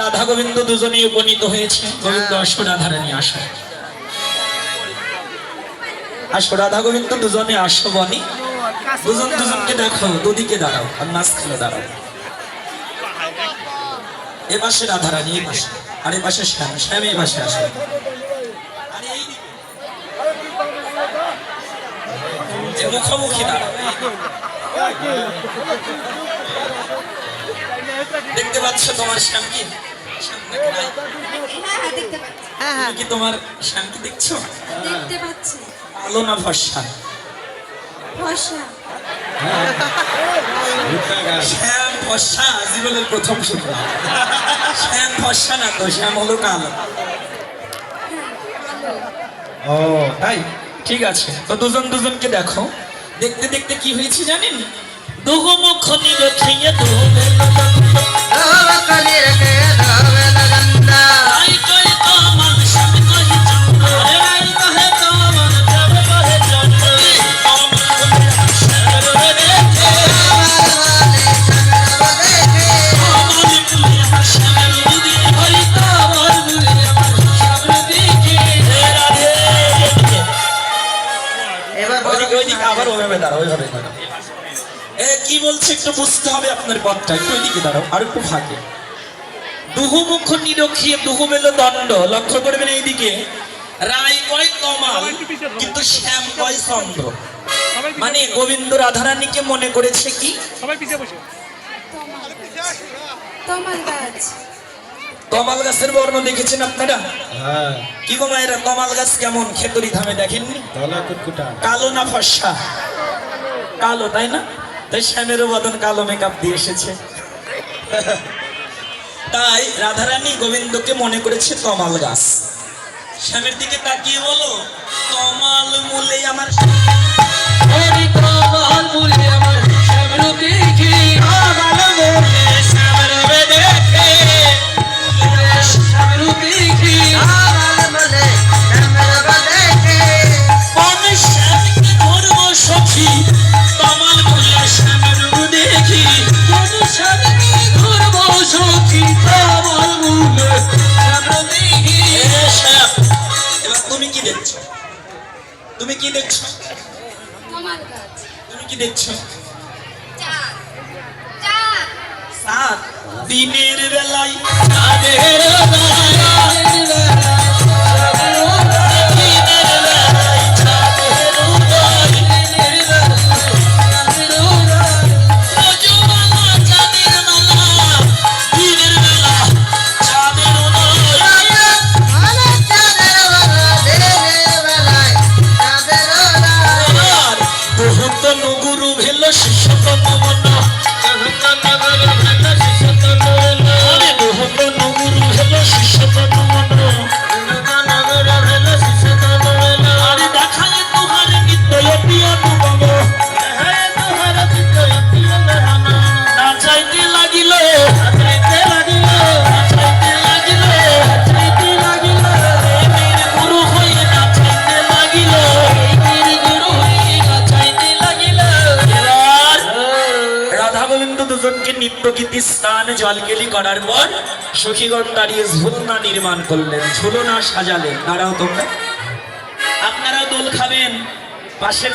রাধা গোবিন্দ দুজনেই উপনীত হয়েছে। গোবিন্দ আসো রাধা রানী আসো আসো রাধা গোবিন্দ দুজনে আসো বনি। দুজন দুজনকে দেখো দুদিকে দাঁড়াও আর মাঝখানে দাঁড়াও। এ পাশে রাধা রানী এই পাশে। আর এ পাশে শ্যাম শ্যাম এই পাশে আসো। মুখোমুখি দাঁড়াও। দেখতে পাচ্ছ তোমার? হ্যাঁ হ্যাঁ কি তোমার শ্যামকে দেখছ? দেখতে পাচ্ছি। আলো না ভরসা? ফর্সা শ্যাম ভরসা জীবনের প্রথম শুনলাম শ্যাম ভরসা না তো শ্যাম হলো কালো। ও তাই? ঠিক আছে তো দুজন দুজনকে দেখো। দেখতে দেখতে কি হয়েছে জানেন? দুগো মুখ নিবে আবার ওইভাবে দাঁড়াও ওইভাবে দাঁড়াও। এ কি বলছে একটু বুঝতে হবে আপনার পথটা একটু ওইদিকে দাঁড়াও আর একটু ফাঁকে। দুহু মুখ নিরক্ষিয়ে দুহু মেলো দণ্ড লক্ষ্য করবেন এইদিকে। রায় কয় কমাল কিন্তু শ্যাম কয় চন্দ্র? মানে গোবিন্দ রাধারানীকে মনে করেছে কি? সবাই পিছিয়ে বসে। তমাল গাছ তমাল গাছের বর্ণ দেখেছেন আপনারা? হ্যাঁ। কি গো মায়েরা তমাল গাছ কেমন? খেতরি ধামে দেখেননি? কালো না ফর্সা? কালো তাই না? তাই শ্যামেরও বদন কালো মেকআপ দিয়ে এসেছে। তাই রাধারানী গোবিন্দকে মনে করেছে তমাল গাছ। শ্যামের দিকে তাকিয়ে বলো তমাল মূলে আমার তমাল মূলে আমার দেখছ? তুমি কি দেখছ? তুমি কি দেখছ? সাত দিনের বেলায় নগুরু ভেল শিষ্য নমন আরে বহুত নগুরু ভেল শিষ্যত দুজনকে স্থান জলকেলি করার পর সখীগণ দাঁড়িয়ে ঝুলনা নির্মাণ করলেন, ঝুলনা সাজালেন। দাঁড়াও তোমরা আপনারা দোল খাবেন। পাশের